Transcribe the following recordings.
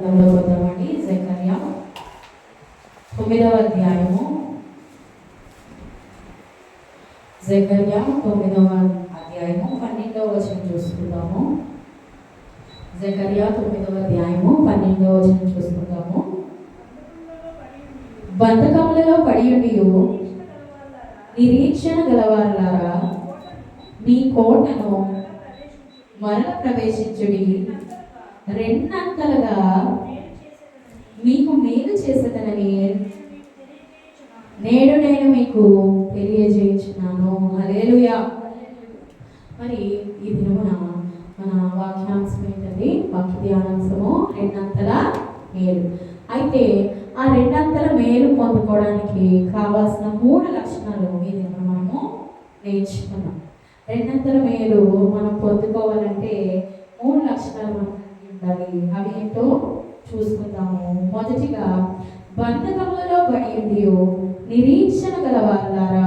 పోతామండి జకర్య తొమ్మిదవ అధ్యాయము. జకర్య తొమ్మిదవ అధ్యాయము. పన్నెండవ వచనం చూసుకుందాము. జకర్యా తొమ్మిదవ అధ్యాయము పన్నెండవ వచనం చూసుకుందాము. బంధకములలో పడి ఉండియు. నిరీక్షణ గలవారులారా నీ కోటను మరణ ప్రవేశించుడి. రెండంతలుగా మీకు మేలు చేసేదనని నేడు నేను మీకు తెలియజేయించున్నాను. హల్లెలూయా. మరి ఈ దినమున మన వాక్యాంశం ఏంటండి? వాక్య ధ్యానాంశము రెండంతల మేలు. అయితే ఆ రెండంతల మేలు పొందుకోవడానికి కావాల్సిన మూడు లక్షణాలు ఈ దినం మనము నేర్చుకున్నాం. రెండంతల మేలు మనం పొందుకోవాలంటే మూడు లక్షణాలు మనం కలిగి ఉండాలి అవి ఏంటో చూసుకుందాము మొదటిగా బంధకములలో పడి ఉండియో నిరీక్షణ గల వారులారా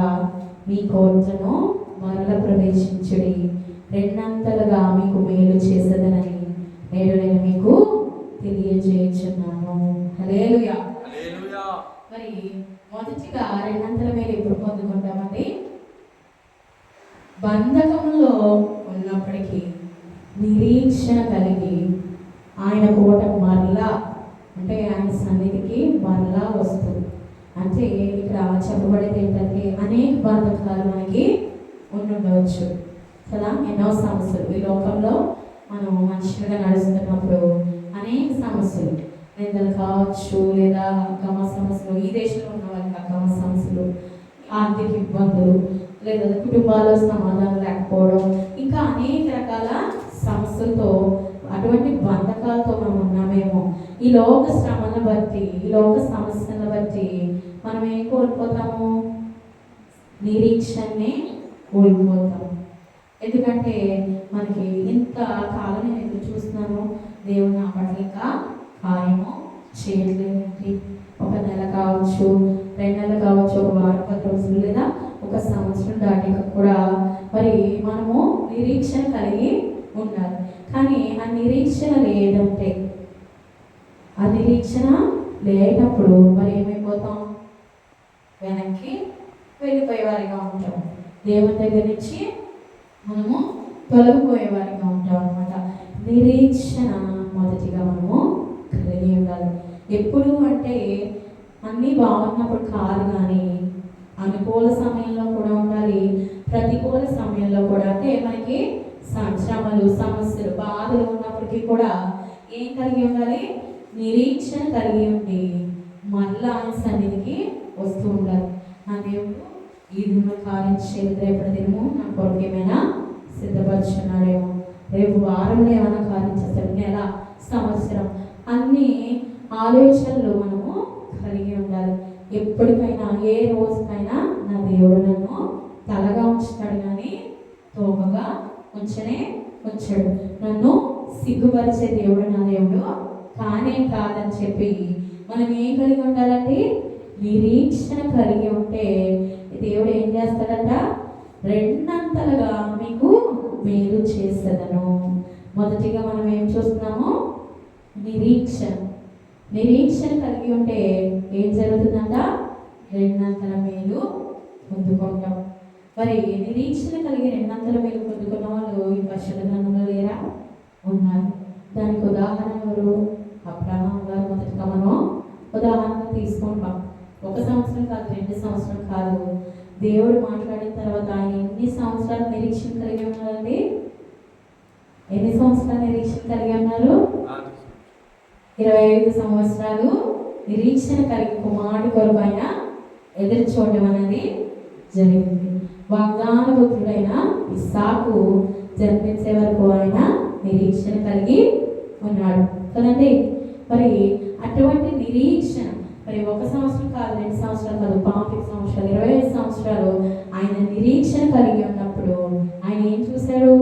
మీ కోర్టును మరల ప్రవేశించుడి. రెండంతలుగా మీకు మేలు చేసేదనని నేడు నేను మీకు తెలియజేయుచున్నాను. మరి మొదటిగా రెండంతల మేలు ఎప్పుడు పొందుకుంటామండి? బంధకంలో ఉన్నప్పటికీ నిరీక్షణ కలిగి ఆయన కోట మరలా అంటే ఆయన సన్నిధికి మరలా వస్తుంది. అంటే ఇక్కడ చెప్పబడేది ఏంటంటే అనేక బంధకాలు మనకి ఉండుండవచ్చు. కదా? ఎన్నో సమస్యలు. ఈ లోకంలో మనం మనుషులుగా నడుస్తున్నప్పుడు అనేక సమస్యలు. నిందలు కావచ్చు లేదా గమ సమస్యలు. ఈ దేశంలో ఉన్న వాళ్ళకి ఆ గమ సమస్యలు ఆర్థిక ఇబ్బందులు లేదా కుటుంబాల్లో సమాధానం లేకపోవడం ఇంకా అనేక రకాల సమస్యలతో అటువంటి బంధకాలతో మనం ఉన్నామేమో ఈ లోక శ్రమను బట్టి ఈ లోక సమస్యలను బట్టి మనం ఏం కోల్పోతాము? నిరీక్షణని కోల్పోతాం ఎందుకంటే మనకి ఇంత కాలం నేను ఎదురు చూస్తున్నాను? దేవుడు నా పట్ల ఇంకా కార్యము చేయట్లేదండి. ఒక నెల కావచ్చు రెండు నెలలు కావచ్చు ఒక వారం పది రోజులు లేదా ఒక సంవత్సరం దాటాక కూడా మరి మనము నిరీక్షణ కలిగి ఉండాలి. కానీ ఆ నిరీక్షణ లేదంటే ఆ నిరీక్షణ లేనప్పుడు మరి ఏమైపోతాం? వెనక్కి వెళ్ళిపోయేవారిగా ఉంటాం. దేవుని దగ్గర నుంచి మనము తొలగిపోయేవారిగా ఉంటాం అనమాట నిరీక్షణ మొదటిగా మనము కలిగి ఉండాలి. ఎప్పుడు అంటే అన్నీ బాగున్నప్పుడు కాదు కానీ అనుకూల సమయంలో కూడా ఉండాలి. ప్రతికూల సమయంలో కూడా అంటే మనకి సంశ్రమలు సమస్యలు బాధలు ఉన్నప్పటికీ కూడా ఏం కలిగి ఉండాలి? నిరీక్షణ కలిగి ఉండి మళ్ళా ఆయన సన్నిధికి వస్తూ ఉండాలి నా దేవుడు ఈ దిన కార్యం చేయలేదు రేపటి దినము నా కొరకు ఏమైనా సిద్ధపరుచున్నాడేమో. రేపు వారంలో ఏమైనా కార్యం చేస్తాడు. నెల సంవత్సరం అన్ని ఆలోచనలు మనము కలిగి ఉండాలి. ఎప్పటికైనా ఏ రోజుకైనా నా దేవుడు నన్ను తలగా ఉంచుతాడు కానీ తోకగా ఉంచనే ఉంచాడు. నన్ను సిగ్గుపరిచే దేవుడు నా దేవుడు కానే కాదని చెప్పి మనం ఏం కలిగి ఉండాలండి నిరీక్షణ కలిగి ఉంటే దేవుడు ఏం చేస్తాడంట? రెండంతలుగా మీకు మేలు చేసేదను. మొదటిగా మనం ఏం చూస్తున్నాము? నిరీక్షణ. నిరీక్షణ కలిగి ఉంటే ఏం జరుగుతుందంట? రెండంతల మేలు పొందుకుంటాం. మరి నిరీక్షణ కలిగి రెండంతల మేలు పొందుకున్న వాళ్ళు ఈ పరిశుద్ధ లేరా? ఉన్నారు. దానికి ఉదాహరణ ఎవరు? అబ్రహాం గారు మొదటిగా మనం ఉదాహరణ తీసుకుంటాం ఒక సంవత్సరం కాదు రెండు సంవత్సరం కాదు. దేవుడు మాట్లాడిన తర్వాత ఆయన ఎన్ని సంవత్సరాలు నిరీక్షణ కలిగి ఉన్నారండి ఎన్ని సంవత్సరాలు నిరీక్షణ కలిగి ఉన్నారు? ఇరవై ఐదు సంవత్సరాలు నిరీక్షణ కలిగి కుమారుడి కొరకు ఆయన ఎదురు చూడడం అనేది జరిగింది. వాగ్దాన పుత్రుడైన ఇస్సాకు జన్మించే వరకు ఆయన నిరీక్షణ కలిగి ఉన్నాడు. కదండి మరి అటువంటి నిరీక్షణ మరి ఒక సంవత్సరం కాదు రెండు సంవత్సరాలు కాదు పాతిక సంవత్సరాలు ఇరవై ఐదు సంవత్సరాలు ఆయన నిరీక్షణ కలిగి ఉన్నప్పుడు ఆయన ఏం చూశాడు?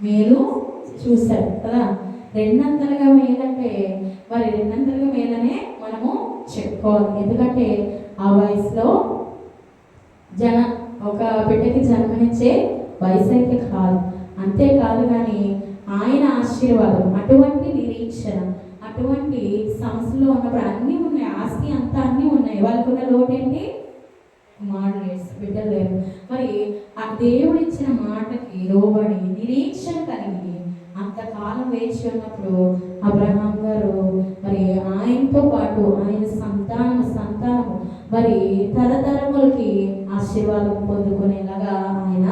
మేలు చూశాడు కదా. రెండంతలుగా మేలంటే మరి రెండంతలుగా మేలనే మనము చెప్పుకోవాలి. ఎందుకంటే ఆ వయసులో జన ఒక బిడ్డకి జన్మనిచ్చే వయసు అయితే కాదు. అంతేకాదు కానీ ఆయన ఆశీర్వాదం అటువంటి నిరీక్షణ అటువంటి సమస్యలో ఉన్నప్పుడు అన్నీ ఉన్నాయి ఆస్తి అంతా అన్నీ ఉన్నాయి. వాళ్ళకు ఉన్న లోటు ఏంటి? కుమారుడు బిడ్డలు లేరు. మరి ఆ దేవుడు ఇచ్చిన మాటకి లోబడి నిరీక్షణ కలిగి అంతకాలం వేచి ఉన్నప్పుడు అబ్రహాం గారు మరి ఆయనతో పాటు ఆయన సంతానం సంతానం మరి తరతరములకి ఆశీర్వాదం పొందుకునేలాగా ఆయన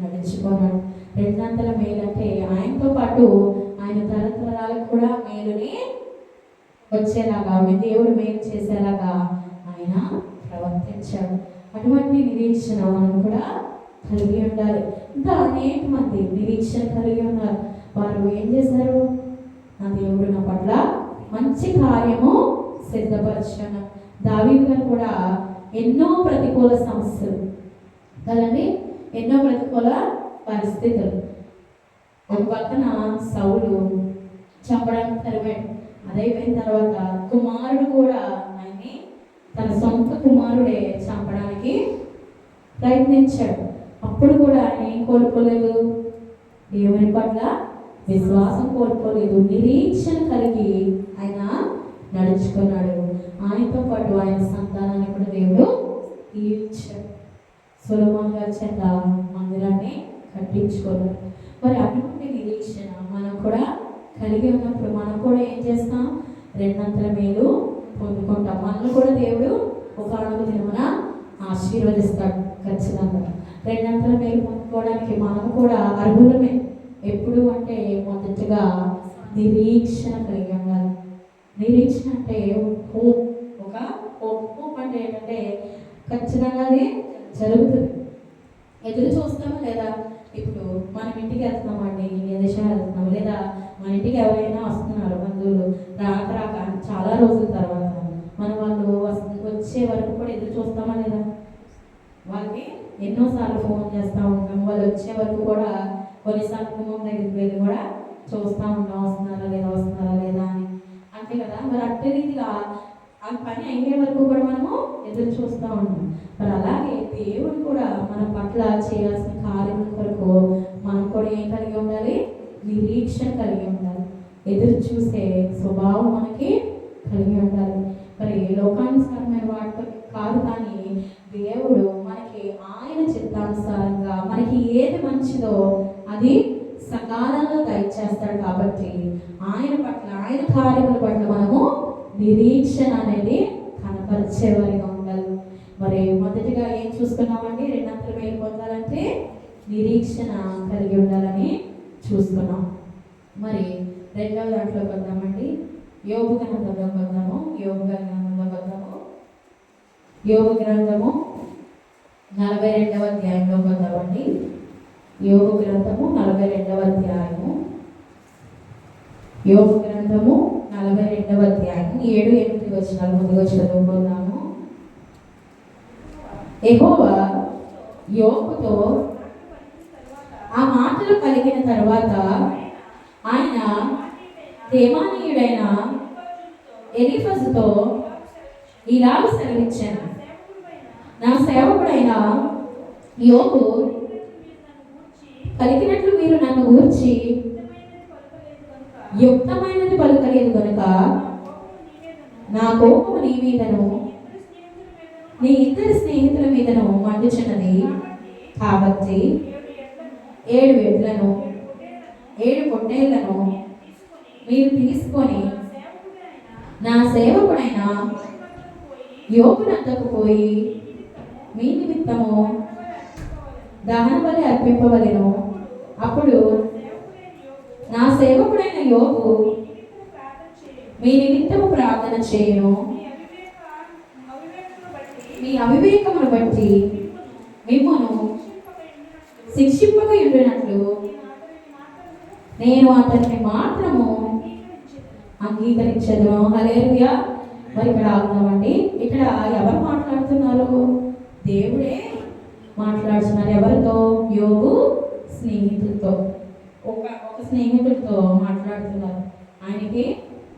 నడుచుకున్నాడు రెండంతల మేలంటే ఆయనతో పాటు ఆయన తరతరాలకు కూడా మేలుని వచ్చేలాగా ఆమె దేవుడు మేలు చేసేలాగా ఆయన ప్రవర్తించాడు. అటువంటి నిరీక్షణ మనం కూడా కలిగి ఉండాలి. ఇంకా అనేక మంది నిరీక్షణ కలిగి ఉన్నారు. వారు ఏం చేశారు? నా దేవుడు నా పట్ల మంచి కార్యము సిద్ధపరిచాను దావీదు గారు కూడా ఎన్నో ప్రతికూల సమస్యలు కదండి? ఎన్నో ప్రతికూల పరిస్థితులు. ఒక పక్కన సౌలు చంపడానికి తరిమాడు అదైపోయిన తర్వాత కుమారుడు కూడా ఆయన్ని తన సొంత కుమారుడే చంపడానికి ప్రయత్నించాడు. అప్పుడు కూడా ఆయన ఏం కోల్పోలేదు? దేవుని పట్ల విశ్వాసం కోల్పోలేదు. నిరీక్షణ కలిగి ఆయన నడుచుకున్నాడు. ఆయనతో పాటు ఆయన సంతానాన్ని కూడా దేవుడు తీర్చాడు సులభంగా గారి చేత మందిరాన్ని కట్టించుకున్నాడు. మరి అటువంటి నిరీక్షణ మనం కూడా కలిగి ఉన్నప్పుడు మనం కూడా ఏం చేస్తాం? రెండంతల మేలు పొందుకుంటాం. మనల్ని కూడా దేవుడు ఒక అడుగు దినమున ఆశీర్వదిస్తాడు ఖచ్చితంగా. రెండంతల మేలు పొందుకోవడానికి మనం కూడా అర్హులమే. ఎప్పుడు అంటే మొదటగా నిరీక్షణ కలిగి ఉండాలి. నిరీక్షణ అంటే హోప్ ఒక హోప్ హోప్ అంటే ఏంటంటే ఖచ్చితంగా అది జరుగుతుంది. ఎదురు చూస్తామా లేదా? ఇప్పుడు మనం ఇంటికి వెళ్తున్నామండి విదేశం వెళ్తున్నాం లేదా మన ఇంటికి ఎవరైనా వస్తున్నారు బంధువులు రాక రాక చాలా రోజుల తర్వాత మన వాళ్ళు వస్తు వచ్చే వరకు కూడా ఎదురు చూస్తామా లేదా? వాళ్ళకి ఎన్నోసార్లు ఫోన్ చేస్తూ ఉంటాం వాళ్ళు వచ్చే వరకు కూడా కొన్నిసార్లు కుటుంబం దగ్గరికి వెళ్ళి కూడా చూస్తూ ఉంటాం వస్తున్నారా లేదా వస్తున్నారా లేదా అని. అంతే కదా? మరి అట్టే రీతిగా ఆ పని అయ్యే వరకు కూడా మనము ఎదురు చూస్తూ ఉంటాం మరి అలాగే దేవుడు కూడా మన పట్ల చేయాల్సిన కార్యం కొరకు మనం కూడా ఏం కలిగి ఉండాలి? నిరీక్షణ కలిగి ఉండాలి. ఎదురు చూసే స్వభావం మనకి కలిగి ఉండాలి. మరి లోకానుసారమైన వాటితో కాదు కానీ దేవుడు మనకి ఆయన చిత్తానుసారంగా మనకి ఏది మంచిదో అది సకాలంలో దయచేస్తాడు కాబట్టి ఆయన పట్ల ఆయన కార్యముల పట్ల మనము నిరీక్షణ అనేది కనపరిచేవారిగా ఉండాలి. మరి మొదటిగా ఏం చూసుకున్నామండి రెండంతలు మేలు పొందాలంటే నిరీక్షణ కలిగి ఉండాలని చూసుకున్నాం మరి రెండవ దాంట్లో వద్దామండి యోగు గ్రంథంలో వద్దాము యోగు గ్రంథంలో వద్దాము యోగు గ్రంథము నలభై రెండవ అధ్యాయంలో వద్దామండి యోగు గ్రంథము నలభై రెండవ అధ్యాయము. యోగు గ్రంథము నలభై రెండవ అధ్యాయం ఏడు ఎనిమిది వచనాలు ముందుగా చదువుకున్నాము ఎహోవా యోగుతో ఆ మాటలు కలిగిన తర్వాత ఆయన దేవానీయుడైన ఎలిఫజుతో ఇలాగ సెలవిచ్చాను. నా సేవకుడైన యోగు కలిగినట్లు మీరు నన్ను గూర్చి యుక్తమైనది పలుకలేదు కనుక నా కోపము నీ మీదను నీ ఇద్దరు స్నేహితుల మీదను మండుచున్నది. కాబట్టి ఏడు ఎడ్లను ఏడు పొట్టేళ్ళను మీరు తీసుకొని నా సేవకుడైన యోగునంతకు పోయి మీ నిమిత్తము దహన బలి అర్పింపవలెను. అప్పుడు నా సేవకుడైన యోగు మీ నిమిత్తము ప్రార్థన చేయను. మీ అవివేకమును బట్టి మిమ్మను శిక్షింపక ఉండినట్లు నేను అతన్ని మాత్రము అంగీకరించను హలేలుయా మరి ఇక్కడ ఆగుదామండి. ఇక్కడ ఎవరు మాట్లాడుతున్నారు? దేవుడే మాట్లాడుతున్నారు ఎవరితో? యోగు స్నేహితులతో. ఒక స్నేహితుడితో మాట్లాడుతున్నారు. ఆయనకి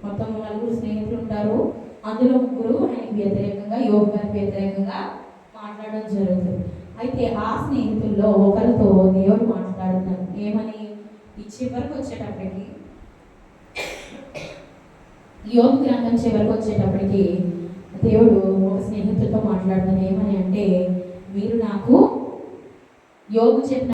మొత్తం నలుగురు స్నేహితులు ఉంటారు. అందులో ముగ్గురు ఆయనకి వ్యతిరేకంగా యోగ గారికి వ్యతిరేకంగా మాట్లాడడం జరుగుతుంది. అయితే ఆ స్నేహితుల్లో ఒకరితో దేవుడు మాట్లాడుతున్నారు ఏమని? చివరికి వచ్చేటప్పటికి యోగ గ్రంథం చివరికి వచ్చేటప్పటికి దేవుడు ఒక స్నేహితులతో మాట్లాడుతాను ఏమని అంటే మీరు నాకు యోగు చెప్పిన